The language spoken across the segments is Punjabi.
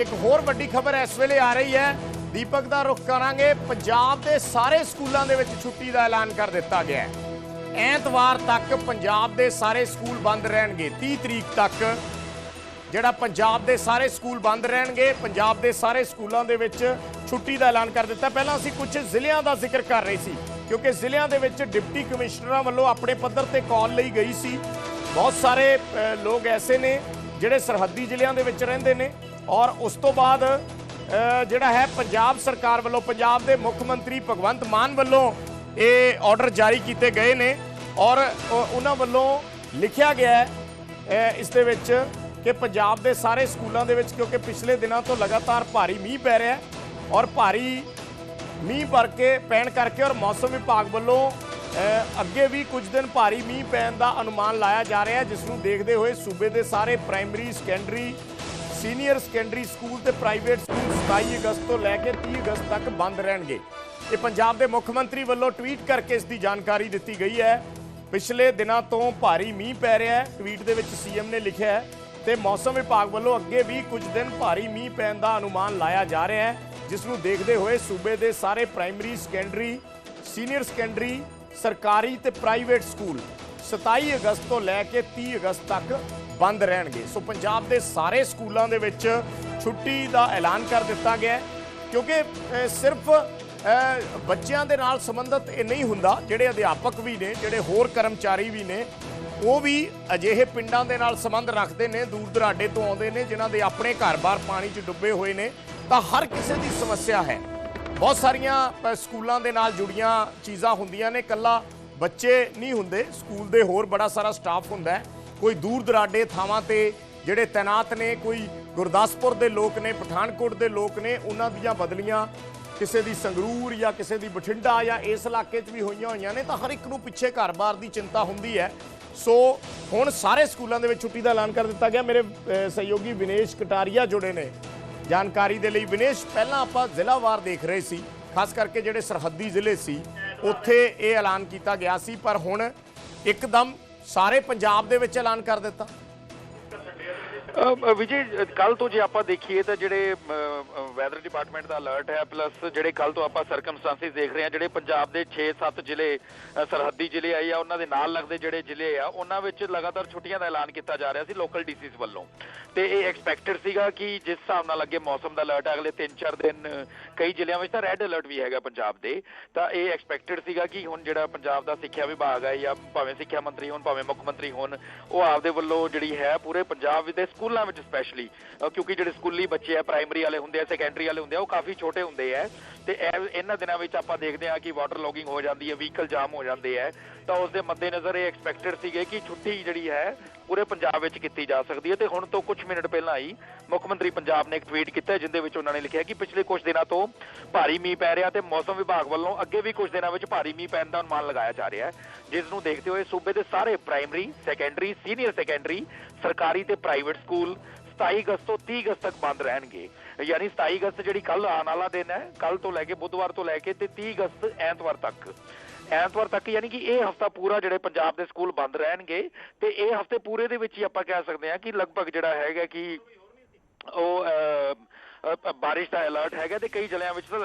ਇੱਕ ਹੋਰ ਵੱਡੀ ਖਬਰ ਇਸ ਵੇਲੇ ਆ ਰਹੀ ਹੈ। ਦੀਪਕ ਦਾ ਰੁਖ ਕਰਾਂਗੇ। ਪੰਜਾਬ ਦੇ ਸਾਰੇ ਸਕੂਲਾਂ ਦੇ ਵਿੱਚ ਛੁੱਟੀ ਦਾ ਐਲਾਨ ਕਰ ਦਿੱਤਾ ਗਿਆ ਹੈ। ਐਤਵਾਰ ਤੱਕ ਪੰਜਾਬ ਦੇ ਸਾਰੇ ਸਕੂਲ ਬੰਦ ਰਹਿਣਗੇ। 30 ਤਰੀਕ ਤੱਕ ਜਿਹੜਾ ਪੰਜਾਬ ਦੇ ਸਾਰੇ ਸਕੂਲ ਬੰਦ ਰਹਿਣਗੇ, ਪੰਜਾਬ ਦੇ ਸਾਰੇ ਸਕੂਲਾਂ ਦੇ ਵਿੱਚ ਛੁੱਟੀ ਦਾ ਐਲਾਨ ਕਰ ਦਿੱਤਾ। ਪਹਿਲਾਂ ਅਸੀਂ ਕੁਝ ਜ਼ਿਲ੍ਹਿਆਂ ਦਾ ਜ਼ਿਕਰ ਕਰ ਰਹੇ ਸੀ, ਕਿਉਂਕਿ ਜ਼ਿਲ੍ਹਿਆਂ ਦੇ ਵਿੱਚ ਡਿਪਟੀ ਕਮਿਸ਼ਨਰਾਂ ਵੱਲੋਂ ਆਪਣੇ ਪੱਧਰ ਤੇ ਕਾਲ ਲਈ ਗਈ ਸੀ। ਬਹੁਤ ਸਾਰੇ ਲੋਕ ਐਸੇ ਨੇ ਜਿਹੜੇ ਸਰਹੱਦੀ ਜ਼ਿਲ੍ਹਿਆਂ ਦੇ ਵਿੱਚ ਰਹਿੰਦੇ ਨੇ। ਔਰ ਉਸ ਤੋਂ ਬਾਅਦ ਜਿਹੜਾ ਹੈ ਪੰਜਾਬ ਸਰਕਾਰ ਵੱਲੋਂ, ਪੰਜਾਬ ਦੇ ਮੁੱਖ ਮੰਤਰੀ ਭਗਵੰਤ ਮਾਨ ਵੱਲੋਂ ਇਹ ਆਰਡਰ ਜਾਰੀ ਕੀਤੇ ਗਏ ਨੇ ਔਰ ਉਹਨਾਂ ਵੱਲੋਂ ਲਿਖਿਆ ਗਿਆ ਹੈ ਇਸ ਦੇ ਵਿੱਚ ਕਿ ਪੰਜਾਬ ਦੇ ਸਾਰੇ ਸਕੂਲਾਂ ਦੇ ਵਿੱਚ, ਕਿਉਂਕਿ ਪਿਛਲੇ ਦਿਨਾਂ ਤੋਂ ਲਗਾਤਾਰ ਭਾਰੀ ਮੀਂਹ ਪੈ ਰਿਹਾ ਹੈ ਔਰ ਭਾਰੀ ਮੀਂਹ ਭਰ ਕੇ ਪੈਣ ਕਰਕੇ ਔਰ ਮੌਸਮ ਵਿਭਾਗ ਵੱਲੋਂ ਅੱਗੇ ਵੀ ਕੁਝ ਦਿਨ ਭਾਰੀ ਮੀਂਹ ਪੈਣ ਦਾ ਅਨੁਮਾਨ ਲਾਇਆ ਜਾ ਰਿਹਾ ਹੈ, ਜਿਸ ਨੂੰ ਦੇਖਦੇ ਹੋਏ ਸੂਬੇ ਦੇ ਸਾਰੇ primary secondary senior secondary school ਤੇ ਪ੍ਰਾਈਵੇਟ ਸਕੂਲ 27 ਅਗਸਤ ਤੋਂ ਲੈ ਕੇ 30 ਅਗਸਤ ਤੱਕ ਬੰਦ ਰਹਿਣਗੇ। ਇਹ ਪੰਜਾਬ ਦੇ ਮੁੱਖ ਮੰਤਰੀ ਵੱਲੋਂ ਟਵੀਟ ਕਰਕੇ ਇਸ ਦੀ ਜਾਣਕਾਰੀ ਦਿੱਤੀ ਗਈ ਹੈ। ਪਿਛਲੇ ਦਿਨਾਂ ਤੋਂ ਭਾਰੀ ਮੀਂਹ ਪੈ ਰਿਹਾ ਹੈ। ਟਵੀਟ ਦੇ ਵਿੱਚ ਸੀਐਮ ਨੇ ਲਿਖਿਆ ਹੈ ਤੇ ਮੌਸਮ ਵਿਭਾਗ ਵੱਲੋਂ ਅੱਗੇ ਵੀ ਕੁਝ ਦਿਨ ਭਾਰੀ ਮੀਂਹ ਪੈਣ ਦਾ ਅਨੁਮਾਨ ਲਾਇਆ ਜਾ ਰਿਹਾ ਹੈ, ਜਿਸ ਨੂੰ ਦੇਖਦੇ ਹੋਏ ਸੂਬੇ ਦੇ ਸਾਰੇ ਪ੍ਰਾਇਮਰੀ ਸੈਕੰਡਰੀ, ਸੀਨੀਅਰ ਸੈਕੰਡਰੀ, ਸਰਕਾਰੀ ਤੇ ਪ੍ਰਾਈਵੇਟ ਸਕੂਲ 27 ਅਗਸਤ ਤੋਂ ਲੈ ਕੇ 30 ਅਗਸਤ ਤੱਕ ਬੰਦ ਰਹਿਣਗੇ। ਸੋ ਪੰਜਾਬ ਦੇ ਸਾਰੇ ਸਕੂਲਾਂ ਦੇ ਵਿੱਚ ਛੁੱਟੀ ਦਾ ਐਲਾਨ ਕਰ ਦਿੱਤਾ ਗਿਆ ਕਿਉਂਕਿ ਸਿਰਫ ਬੱਚਿਆਂ ਦੇ ਨਾਲ ਸੰਬੰਧਿਤ ਇਹ ਨਹੀਂ ਹੁੰਦਾ, ਜਿਹੜੇ ਅਧਿਆਪਕ ਵੀ ਨੇ, ਜਿਹੜੇ ਹੋਰ ਕਰਮਚਾਰੀ ਵੀ ਨੇ, ਉਹ ਵੀ ਅਜਿਹੇ ਪਿੰਡਾਂ ਦੇ ਨਾਲ ਸੰਬੰਧ ਰੱਖਦੇ ਨੇ, ਦੂਰ ਦਰਾਡੇ ਤੋਂ ਆਉਂਦੇ ਨੇ, ਜਿਨ੍ਹਾਂ ਦੇ ਆਪਣੇ ਘਰ-ਬਾਰ ਪਾਣੀ 'ਚ ਡੁੱਬੇ ਹੋਏ ਨੇ। ਤਾਂ ਹਰ ਕਿਸੇ ਦੀ ਸਮੱਸਿਆ ਹੈ। ਬਹੁਤ ਸਾਰੀਆਂ ਸਕੂਲਾਂ ਦੇ ਨਾਲ ਜੁੜੀਆਂ ਚੀਜ਼ਾਂ ਹੁੰਦੀਆਂ ਨੇ। ਕੱਲਾ ਬੱਚੇ ਨਹੀਂ ਹੁੰਦੇ, ਸਕੂਲ ਦੇ ਹੋਰ ਬੜਾ ਸਾਰਾ ਸਟਾਫ ਹੁੰਦਾ ਹੈ। ਕੋਈ ਦੂਰ ਦਰਾਡੇ ਥਾਵਾਂ ਤੇ ਜਿਹੜੇ ਤੈਨਾਤ ਨੇ, ਕੋਈ ਗੁਰਦਾਸਪੁਰ ਦੇ ਲੋਕ ਨੇ, ਪਠਾਨਕੋਟ ਦੇ ਲੋਕ ਨੇ, ਉਹਨਾਂ ਦੀਆਂ ਬਦਲੀਆਂ ਕਿਸੇ ਦੀ ਸੰਗਰੂਰ ਜਾਂ ਕਿਸੇ ਦੀ ਬਠਿੰਡਾ ਜਾਂ ਇਸ ਇਲਾਕੇ 'ਚ ਵੀ ਹੋਈਆਂ ਹੋਈਆਂ ਨੇ, ਤਾਂ ਹਰ ਇੱਕ ਨੂੰ ਪਿੱਛੇ ਘਰ-ਬਾਰ ਦੀ ਚਿੰਤਾ ਹੁੰਦੀ ਹੈ। ਸੋ ਹੁਣ ਸਾਰੇ ਸਕੂਲਾਂ ਦੇ ਵਿੱਚ ਛੁੱਟੀ ਦਾ ਐਲਾਨ ਕਰ ਦਿੱਤਾ ਗਿਆ। ਮੇਰੇ ਸਹਿਯੋਗੀ ਵਿਨੇਸ਼ ਕਟਾਰੀਆ ਜੁੜੇ ਨੇ। ਜਾਣਕਾਰੀ ਦੇ ਲਈ ਵਿਨੇਸ਼, ਪਹਿਲਾਂ ਆਪਾਂ ਜ਼ਿਲ੍ਹਾਵਾਰ ਦੇਖ ਰਹੇ ਸੀ, ਖਾਸ ਕਰਕੇ ਜਿਹੜੇ ਸਰਹੱਦੀ ਜ਼ਿਲ੍ਹੇ ਸੀ, ਉੱਥੇ ਇਹ ਐਲਾਨ ਕੀਤਾ ਗਿਆ ਸੀ, ਪਰ ਹੁਣ ਇੱਕਦਮ ਸਾਰੇ ਪੰਜਾਬ ਦੇ ਵਿੱਚ ਐਲਾਨ ਕਰ ਦਿੱਤਾ। ਵਿਜੇ ਕੱਲ ਤੋਂ ਜੇ ਆਪਾਂ ਦੇਖੀਏ ਤਾਂ ਜਿਹੜੇ ਵੈਦਰ ਡਿਪਾਰਟਮੈਂਟ ਦਾ ਅਲਰਟ ਹੈ ਪਲੱਸ ਜਿਹੜੇ ਕੱਲ ਤੋਂ ਆਪਾਂ ਸਰਕਮਸਟੈਂਸਿਸ ਦੇਖ ਰਹੇ ਹਾਂ, ਜਿਹੜੇ ਪੰਜਾਬ ਦੇ 6-7 ਜ਼ਿਲ੍ਹੇ ਸਰਹੱਦੀ ਜ਼ਿਲ੍ਹੇ ਆ ਜਾਂ ਉਹਨਾਂ ਦੇ ਨਾਲ ਲੱਗਦੇ ਜਿਹੜੇ ਜ਼ਿਲ੍ਹੇ ਆ, ਉਹਨਾਂ ਵਿੱਚ ਲਗਾਤਾਰ ਛੁੱਟੀਆਂ ਦਾ ਐਲਾਨ ਕੀਤਾ ਜਾ ਰਿਹਾ ਸੀ ਲੋਕਲ ਡੀਸੀਸ ਵੱਲੋਂ। ਤੇ ਇਹ ਐਕਸਪੈਕਟਡ ਸੀਗਾ ਕਿ ਜਿਸ ਹਿਸਾਬ ਨਾਲ ਲੱਗੇ ਮੌਸਮ ਦਾ ਅਲਰਟ ਅਗਲੇ 3-4 ਦਿਨ ਕਈ ਜ਼ਿਲ੍ਹਿਆਂ ਵਿੱਚ ਤਾਂ ਰੈੱਡ ਅਲਰਟ ਵੀ ਹੈਗਾ ਪੰਜਾਬ ਦੇ। ਤਾਂ ਇਹ ਐਕਸਪੈਕਟਡ ਸੀਗਾ ਕਿ ਹੁਣ ਜਿਹੜਾ ਪੰਜਾਬ ਦਾ ਸਿੱਖਿਆ ਵਿਭਾਗ ਹੈ ਜਾਂ ਭਾਵੇਂ ਸਿੱਖਿਆ ਮੰਤਰੀ ਹੋਣ, ਭਾਵੇਂ ਮੁੱਖ ਮੰਤਰੀ ਹੋਣ, ਉਹ ਆਪਦੇ ਵੱਲੋਂ ਜਿਹੜੀ ਹੈ ਪੂਰੇ ਪੰਜਾਬ ਵਿੱਚ ਸਕੂਲਾਂ ਵਿੱਚ ਸਪੈਸ਼ਲੀ ਕਿਉਂਕਿ ਜਿਹੜੇ ਸਕੂਲੀ ਬੱਚੇ ਆ ਪ੍ਰਾਇਮਰੀ ਵਾਲੇ ਹੁੰਦੇ ਆ ਸੈਕੰਡਰੀ ਵਾਲੇ ਹੁੰਦੇ ਆ, ਉਹ ਕਾਫੀ ਛੋਟੇ ਹੁੰਦੇ ਆ। ਤੇ ਇਹਨਾਂ ਦਿਨਾਂ ਵਿੱਚ ਆਪਾਂ ਦੇਖਦੇ ਆ ਕਿ ਵਾਟਰ ਲੌਗਿੰਗ ਹੋ ਜਾਂਦੀ ਹੈ ਵਹੀਕਲ ਜਾਮ ਹੋ ਜਾਂਦੇ ਆ ਤਾਂ ਉਸ ਦੇ ਮੱਦੇਨਜ਼ਰ ਇਹ ਐਕਸਪੈਕਟਡ ਸੀਗੇ ਕਿ ਛੁੱਟੀ ਜਿਹੜੀ ਹੈ, ਪੂਰੇ ਪੰਜਾਬ ਵਿੱਚ ਕੀਤੀ ਜਾ ਸਕਦੀ ਹੈ। ਤੇ ਹੁਣ ਤੋਂ ਕੁਝ ਮਿੰਟ ਪਹਿਲਾਂ ਹੀ ਮੁੱਖ ਮੰਤਰੀ ਪੰਜਾਬ ਨੇ ਇੱਕ ਟਵੀਟ ਕੀਤਾ ਜਿੰਦੇ ਵਿੱਚ ਉਹਨਾਂ ਨੇ ਲਿਖਿਆ ਕਿ ਪਿਛਲੇ ਕੁਝ ਦਿਨਾਂ ਤੋਂ ਭਾਰੀ ਮੀਂਹ ਪੈ ਰਿਹਾ ਤੇ ਮੌਸਮ ਵਿਭਾਗ ਵੱਲੋਂ ਅੱਗੇ ਵੀ ਕੁਝ ਦਿਨਾਂ ਵਿੱਚ ਭਾਰੀ ਮੀਂਹ ਪੈਣ ਦਾ ਅਨੁਮਾਨ ਲਗਾਇਆ ਜਾ ਰਿਹਾ ਹੈ। ਜਿਸ ਨੂੰ ਦੇਖਦੇ ਹੋਏ ਸੂਬੇ ਦੇ ਸਾਰੇ ਪ੍ਰਾਇਮਰੀ ਸੈਕੰਡਰੀ ਸੀਨੀਅਰ ਸੈਕੰਡਰੀ ਸਰਕਾਰੀ ਤੇ ਪ੍ਰਾਈਵੇਟ ਸਕੂਲ 27 ਅਗਸਤ ਤੋਂ 30 ਅਗਸਤ ਤੱਕ ਬੰਦ ਰਹਿਣਗੇ। ਯਾਨੀ 27 ਅਗਸਤ ਜਿਹੜੀ ਕੱਲ ਆਉਣ ਵਾਲਾ ਦਿਨ ਹੈ ਕੱਲ ਤੋਂ ਲੈ ਕੇ ਬੁੱਧਵਾਰ ਤੋਂ ਲੈ ਕੇ ਤੇ 30 ਅਗਸਤ ਐਤਵਾਰ ਤੱਕ। ਐਤਵਾਰ ਤੱਕ ਯਾਨੀ ਕਿ ਇਹ ਹਫਤਾ ਪੂਰਾ ਜਿਹੜੇ ਪੰਜਾਬ ਦੇ ਸਕੂਲ ਬੰਦ ਰਹਿਣਗੇ ਤੇ ਇਹ ਹਫ਼ਤੇ ਪੂਰੇ ਦੇ ਵਿੱਚ ਹੀ ਆਪਾਂ ਕਹਿ ਸਕਦੇ ਹਾਂ ਕਿ ਲਗਭਗ ਜਿਹੜਾ ਹੈਗਾ ਕਿ ਉਹ ਬਾਰਿਸ਼ ਦਾ ਅਲਰਟ ਹੈਗਾ ਤੇ ਕਈ ਜ਼ਿਲ੍ਹਿਆਂ ਵਿੱਚ ਤਾਂ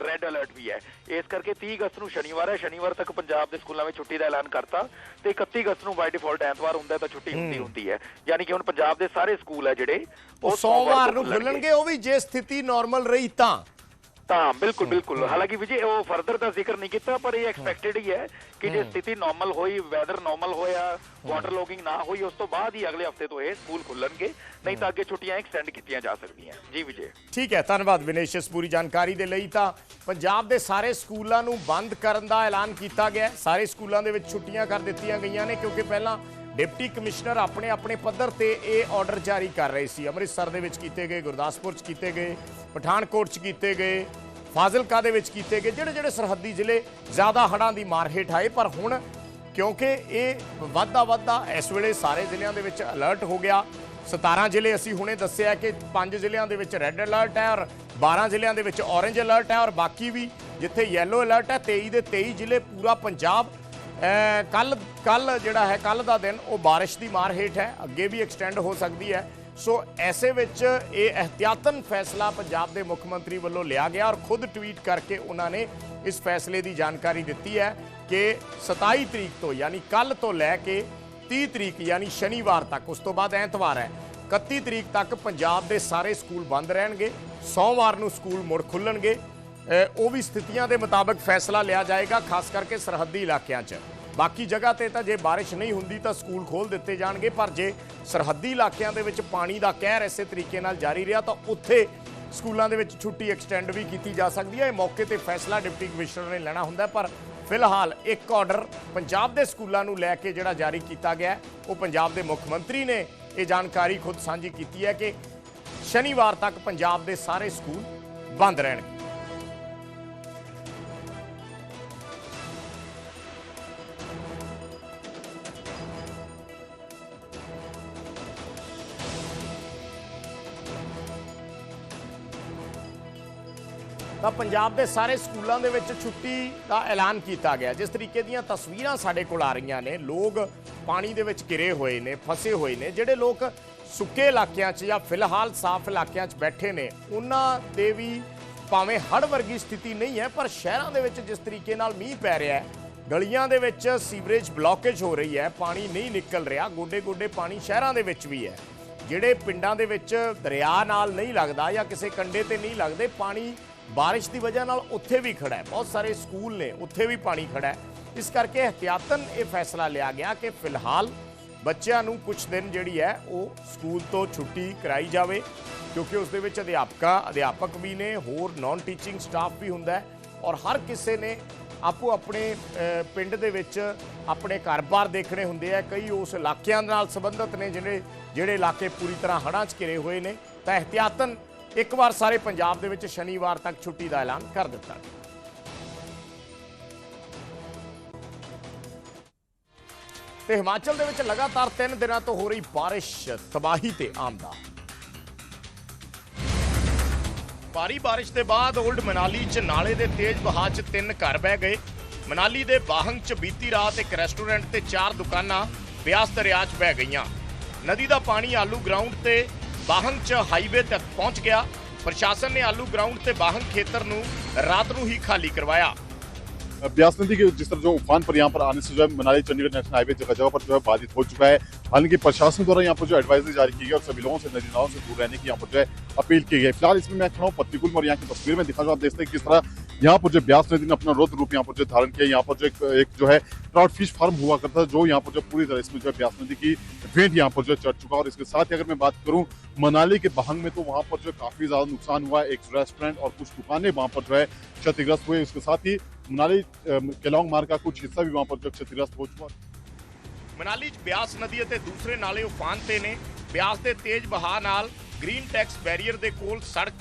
ਰੈੱਡ ਅਲਰਟ ਵੀ ਹੈ। ਇਸ ਕਰਕੇ 30 ਅਗਸਤ ਨੂੰ ਸ਼ਨੀਵਾਰ ਹੈ। ਸ਼ਨੀਵਾਰ ਤੱਕ ਪੰਜਾਬ ਦੇ ਸਕੂਲਾਂ ਵਿੱਚ ਛੁੱਟੀ ਦਾ ਐਲਾਨ ਕਰਤਾ ਤੇ 31 ਅਗਸਤ ਨੂੰ ਬਾਈ ਡਿਫਾਲਟ ਐਤਵਾਰ ਹੁੰਦਾ ਤਾਂ ਛੁੱਟੀ ਹੁੰਦੀ ਹੁੰਦੀ ਹੈ। ਯਾਨੀ ਕਿ ਹੁਣ ਪੰਜਾਬ ਦੇ ਸਾਰੇ ਸਕੂਲ ਹੈ ਜਿਹੜੇ ਉਹ ਸੋਮਵਾਰ ਨੂੰ। ਖੁੱਲਣਗੇ ਉਹ ਵੀ ਜੇ ਸਥਿਤੀ ਨਾਰਮਲ ਰਹੀ ਤਾਂ। ਤਾਂ ਬਿਲਕੁਲ ਬਿਲਕੁਲ। ਹਾਲਾਂਕਿ ਵਿਜੇ ਉਹ ਫਰਦਰ ਦਾ ਜ਼ਿਕਰ ਨਹੀਂ ਕੀਤਾ ਪਰ ਇਹ ਐਕਸਪੈਕਟਡ ਹੀ ਹੈ ਕਿ ਜੇ ਸਥਿਤੀ ਨਾਰਮਲ ਹੋਈ ਵੈਦਰ ਨਾਰਮਲ ਹੋਇਆ ਵਾਟਰ ਲੌਗਿੰਗ ਨਾ ਹੋਈ ਉਸ ਤੋਂ ਬਾਅਦ ਹੀ ਅਗਲੇ ਹਫ਼ਤੇ ਤੋਂ ਇਹ ਸਕੂਲ ਖੁੱਲਣਗੇ ਨਹੀਂ ਤਾਂ ਅੱਗੇ ਛੁੱਟੀਆਂ ਐਕਸਟੈਂਡ ਕੀਤੀਆਂ ਜਾ ਸਕਦੀਆਂ। ਜੀ ਵਿਜੇ। ਠੀਕ ਹੈ ਧੰਨਵਾਦ ਵਿਨੇਸ਼ ਇਸ ਪੂਰੀ ਜਾਣਕਾਰੀ ਦੇ ਲਈ। ਤਾਂ ਪੰਜਾਬ ਦੇ ਸਾਰੇ ਸਕੂਲਾਂ ਨੂੰ ਬੰਦ ਕਰਨ ਦਾ ਐਲਾਨ ਕੀਤਾ ਗਿਆ। ਸਾਰੇ ਸਕੂਲਾਂ ਦੇ ਵਿੱਚ ਛੁੱਟੀਆਂ ਕਰ ਦਿੱਤੀਆਂ ਗਈਆਂ ਨੇ ਕਿਉਂਕਿ ਪਹਿਲਾਂ ਡਿਪਟੀ ਕਮਿਸ਼ਨਰ ਆਪਣੇ ਆਪਣੇ ਪੱਧਰ ਤੇ ਇਹ ਆਰਡਰ ਜਾਰੀ ਕਰ ਰਹੇ ਸੀ। ਅੰਮ੍ਰਿਤਸਰ ਦੇ ਵਿੱਚ ਕੀਤੇ ਗਏ, ਗੁਰਦਾਸਪੁਰ 'ਚ ਕੀਤੇ ਗਏ, ਪਠਾਨਕੋਟ 'ਚ ਕੀਤੇ ਗਏ, ਫਾਜ਼ਿਲਕਾ ਦੇ ਵਿੱਚ ਕੀਤੇ ਗਏ। ਜਿਹੜੇ ਜਿਹੜੇ ਸਰਹੱਦੀ ਜ਼ਿਲ੍ਹੇ ਜ਼ਿਆਦਾ ਹੜ੍ਹਾਂ ਦੀ ਮਾਰ ਹੇਠ ਆਏ, ਪਰ ਹੁਣ ਕਿਉਂਕਿ ਇਹ ਵੱਧਦਾ ਵੱਧਦਾ ਇਸ ਵੇਲੇ ਸਾਰੇ ਜ਼ਿਲ੍ਹਿਆਂ ਦੇ ਵਿੱਚ ਅਲਰਟ ਹੋ ਗਿਆ। 17 ਜ਼ਿਲ੍ਹੇ ਅਸੀਂ ਹੁਣੇ ਦੱਸਿਆ ਕਿ 5 ਜ਼ਿਲ੍ਹਿਆਂ ਦੇ ਵਿੱਚ ਰੈੱਡ ਅਲਰਟ ਹੈ ਔਰ 12 ਜ਼ਿਲ੍ਹਿਆਂ ਦੇ ਵਿੱਚ ਔਰੇਂਜ ਅਲਰਟ ਹੈ ਔਰ ਬਾਕੀ ਵੀ ਜਿੱਥੇ ਯੈਲੋ ਅਲਰਟ ਹੈ 23 ਦੇ 23 ਜ਼ਿਲ੍ਹੇ ਪੂਰਾ ਪੰਜਾਬ ਕੱਲ ਕੱਲ ਜਿਹੜਾ ਹੈ, ਕੱਲ ਦਾ ਦਿਨ ਉਹ ਬਾਰਿਸ਼ ਦੀ ਮਾਰ ਹੇਠ ਹੈ, ਅੱਗੇ ਵੀ ਐਕਸਟੈਂਡ ਹੋ ਸਕਦੀ ਹੈ। ਸੋ ਐਸੇ ਵਿੱਚ ਇਹ ਅਹਤਿਆਤਨ ਫੈਸਲਾ ਪੰਜਾਬ ਦੇ ਮੁੱਖ ਮੰਤਰੀ ਵੱਲੋਂ ਲਿਆ ਗਿਆ ਔਰ ਖੁਦ ਟਵੀਟ ਕਰਕੇ ਉਹਨਾਂ ਨੇ ਇਸ ਫੈਸਲੇ ਦੀ ਜਾਣਕਾਰੀ ਦਿੱਤੀ ਹੈ ਕਿ 27 ਤਰੀਕ ਤੋਂ ਯਾਨੀ ਕੱਲ ਤੋਂ ਲੈ ਕੇ 30 ਤਰੀਕ ਯਾਨੀ ਸ਼ਨੀਵਾਰ ਤੱਕ, ਉਸ ਤੋਂ ਬਾਅਦ ਐਤਵਾਰ ਹੈ 31 ਤਰੀਕ ਤੱਕ ਪੰਜਾਬ ਦੇ ਸਾਰੇ ਸਕੂਲ ਬੰਦ ਰਹਿਣਗੇ, ਸੋਮਵਾਰ ਨੂੰ ਸਕੂਲ ਮੁੜ ਖੁੱਲਣਗੇ ਉਹ ਵੀ ਸਥਿਤੀਆਂ ਦੇ ਮੁਤਾਬਕ ਫੈਸਲਾ ਲਿਆ ਜਾਏਗਾ, ਖਾਸ ਕਰਕੇ ਸਰਹੱਦੀ ਇਲਾਕਿਆਂ 'ਚ। ਬਾਕੀ ਜਗ੍ਹਾ ਤੇ ਤਾਂ ਜੇ ਬਾਰਿਸ਼ ਨਹੀਂ ਹੁੰਦੀ ਤਾਂ ਸਕੂਲ ਖੋਲ ਦਿੱਤੇ ਜਾਣਗੇ, ਪਰ ਜੇ ਸਰਹੱਦੀ ਇਲਾਕਿਆਂ ਦੇ ਵਿੱਚ ਪਾਣੀ ਦਾ ਕਹਿਰ ਇਸੇ ਤਰੀਕੇ ਨਾਲ ਜਾਰੀ ਰਿਹਾ ਤਾਂ ਉੱਥੇ ਸਕੂਲਾਂ ਦੇ ਵਿੱਚ ਛੁੱਟੀ ਐਕਸਟੈਂਡ ਵੀ ਕੀਤੀ ਜਾ ਸਕਦੀ ਹੈ। ਇਹ ਮੌਕੇ ਤੇ ਫੈਸਲਾ ਡਿਪਟੀ ਕਮਿਸ਼ਨਰ ਨੇ ਲੈਣਾ ਹੁੰਦਾ ਪਰ ਫਿਲਹਾਲ ਇੱਕ ਆਰਡਰ ਪੰਜਾਬ ਦੇ ਸਕੂਲਾਂ ਨੂੰ ਲੈ ਕੇ ਜਿਹੜਾ ਜਾਰੀ ਕੀਤਾ ਗਿਆ ਉਹ ਪੰਜਾਬ ਦੇ ਮੁੱਖ ਮੰਤਰੀ ਨੇ ਇਹ ਜਾਣਕਾਰੀ ਖੁਦ ਸਾਂਝੀ ਕੀਤੀ ਹੈ ਕਿ ਸ਼ਨੀਵਾਰ ਤੱਕ ਪੰਜਾਬ ਦੇ ਸਾਰੇ ਸਕੂਲ ਬੰਦ ਰਹਿਣਗੇ। ਤਾਂ ਪੰਜਾਬ ਦੇ ਸਾਰੇ ਸਕੂਲਾਂ ਦੇ ਵਿੱਚ ਛੁੱਟੀ ਦਾ ਐਲਾਨ ਕੀਤਾ ਗਿਆ। ਜਿਸ ਤਰੀਕੇ ਦੀਆਂ ਤਸਵੀਰਾਂ ਸਾਡੇ ਕੋਲ ਆ ਰਹੀਆਂ ਨੇ, ਲੋਕ ਪਾਣੀ ਦੇ ਵਿੱਚ ਘਿਰੇ ਹੋਏ ਨੇ, ਫਸੇ ਹੋਏ ਨੇ। ਜਿਹੜੇ ਲੋਕ ਸੁੱਕੇ ਇਲਾਕਿਆਂ 'ਚ ਜਾਂ ਫਿਲਹਾਲ ਸਾਫ਼ ਇਲਾਕਿਆਂ 'ਚ ਬੈਠੇ ਨੇ, ਉਹਨਾਂ ਦੇ ਵੀ ਭਾਵੇਂ ਹੜ੍ਹ ਵਰਗੀ ਸਥਿਤੀ ਨਹੀਂ ਹੈ, ਪਰ ਸ਼ਹਿਰਾਂ ਦੇ ਵਿੱਚ ਜਿਸ ਤਰੀਕੇ ਨਾਲ ਮੀਂਹ ਪੈ ਰਿਹਾ ਹੈ, ਗਲੀਆਂ ਦੇ ਵਿੱਚ ਸੀਵਰੇਜ ਬਲੌਕੇਜ ਹੋ ਰਹੀ ਹੈ, ਪਾਣੀ ਨਹੀਂ ਨਿਕਲ ਰਿਹਾ ਗੋਡੇ ਗੋਡੇ ਪਾਣੀ ਸ਼ਹਿਰਾਂ ਦੇ ਵਿੱਚ ਵੀ ਹੈ। ਜਿਹੜੇ ਪਿੰਡਾਂ ਦੇ ਵਿੱਚ ਦਰਿਆ ਨਾਲ ਨਹੀਂ ਲੱਗਦਾ ਜਾਂ ਕਿਸੇ ਕੰਡੇ ਤੇ ਨਹੀਂ ਲੱਗਦੇ, ਪਾਣੀ ਬਾਰਿਸ਼ ਦੀ ਵਜ੍ਹਾ ਨਾਲ ਉੱਥੇ ਵੀ ਖੜਾ ਹੈ। ਬਹੁਤ ਸਾਰੇ ਸਕੂਲ ਨੇ, ਉੱਥੇ ਵੀ ਪਾਣੀ ਖੜਾ ਹੈ। ਇਸ ਕਰਕੇ ਇhtiyatan ਇਹ ਫੈਸਲਾ ਲਿਆ ਗਿਆ ਕਿ ਫਿਲਹਾਲ ਬੱਚਿਆਂ ਨੂੰ ਕੁਝ ਦਿਨ ਜਿਹੜੀ ਹੈ ਉਹ ਸਕੂਲ ਤੋਂ ਛੁੱਟੀ ਕਰਾਈ ਜਾਵੇ, ਕਿਉਂਕਿ ਉਸ ਦੇ ਵਿੱਚ ਅਧਿਆਪਕਾਂ, ਅਧਿਆਪਕ ਵੀ ਨੇ, ਹੋਰ ਨਾਨ ਟੀਚਿੰਗ ਸਟਾਫ ਵੀ ਹੁੰਦਾ ਹੈ ਔਰ ਹਰ ਕਿਸੇ ਨੇ ਆਪੋ ਆਪਣੇ ਪਿੰਡ ਦੇ ਵਿੱਚ ਆਪਣੇ ਘਰ-ਬਾਰ ਦੇਖਣੇ ਹੁੰਦੇ ਆ। ਕਈ ਉਸ ਇਲਾਕਿਆਂ ਨਾਲ ਸੰਬੰਧਿਤ ਨੇ ਜਿਹੜੇ ਜਿਹੜੇ ਇਲਾਕੇ ਪੂਰੀ ਤਰ੍ਹਾਂ ਹੜ੍ਹਾਂ 'ਚ ਘਿਰੇ ਹੋਏ ਨੇ। ਤਾਂ ਇhtiyatan ਇੱਕ ਵਾਰ ਸਾਰੇ ਪੰਜਾਬ ਦੇ ਵਿੱਚ ਸ਼ਨੀਵਾਰ ਤੱਕ ਛੁੱਟੀ ਦਾ ਐਲਾਨ ਕਰ ਦਿੱਤਾ। ਤੇ ਹਿਮਾਚਲ ਦੇ ਵਿੱਚ ਲਗਾਤਾਰ 3 ਦਿਨਾਂ ਤੋਂ ਹੋ ਰਹੀ ਬਾਰਿਸ਼, ਤਬਾਹੀ ਤੇ ਆਮਦਾ ਭਾਰੀ ਬਾਰਿਸ਼ ਦੇ ਬਾਅਦ 올ਡ ਮਨਾਲੀ 'ਚ ਨਾਲੇ ਦੇ ਤੇਜ਼ ਵਹਾਅ 'ਚ ਤਿੰਨ ਘਰ ਬਹਿ ਗਏ। ਮਨਾਲੀ ਦੇ ਬਾਹੰਗ 'ਚ ਬੀਤੀ ਰਾਤ ਇੱਕ ਰੈਸਟੋਰੈਂਟ ਤੇ ਚਾਰ ਦੁਕਾਨਾਂ, ਬਿਆਸ ਦਰਿਆ 'ਚ ਬਹਿ ਗਈਆਂ। ਨਦੀ ਦਾ ਪਾਣੀ ਆਲੂ ਗਰਾਊਂਡ ਤੇ ਬਾਹੰਗ 'ਚ ਹਾਈਵੇ ਤੱਕ ਪਹੁੰਚ ਗਿਆ ਪ੍ਰਸ਼ਾਸਨ ਨੇ ਆਲੂ ਗਰਾਊਂਡ ਤੇ ਬਾਹੰਗ ਖੇਤਰ ਨੂੰ ਰਾਤ ਨੂੰ ही खाली करवाया ब्यास नदी के जिस तरह जो उफान पर यहाँ पर आने से जो है मनाली चंडीगढ़ नेशनल हाईवे जगह जगह पर जो है बाधित हो चुका है हालांकि प्रशासन द्वारा यहाँ पर जो एडवाइजरी जारी की गई और सभी लोगों से नदी नालों से दूर रहने की यहाँ पर जो है अपील की गई फिलहाल इसमें मैं खड़ा हूँ पत्रिकुल में और यहाँ की तस्वीर में दिखा जो आप देखते हैं किस तरह यहाँ पर जो ब्यास नदी ने अपना रौद्र रूप यहाँ पर जो धारण किया यहाँ पर जो एक, एक जो है ट्राउट फिश फार्म हुआ करता है जो यहाँ पर जो पूरी तरह इसमें जो है ब्यास नदी की वेट यहाँ पर जो है चढ़ चुका है और इसके साथ ही अगर मैं बात करूँ मनाली के बहंग में तो वहाँ पर जो है काफी ज्यादा नुकसान हुआ है एक रेस्टोरेंट और कुछ दुकानें वहाँ पर जो है क्षतिग्रस्त हुए इसके साथ ही मनाली अम, केलांग मार्ग का कुछ हिस्सा भी वहाँ पर जो क्षतिग्रस्त हो चुका है ਮਨਾਲੀ 'ਚ ਬਿਆਸ ਨਦੀ ਅਤੇ ਦੂਸਰੇ ਨਾਲੇ ਉਫਾਨ ਤੇ ਨੇ ਬਿਆਸ ਦੇ ਤੇਜ਼ ਵਹਾਅ ਨਾਲ ਗ੍ਰੀਨ ਟੈਕਸ ਬੈਰੀਅਰ ਦੇ ਕੋਲ ਸੜਕ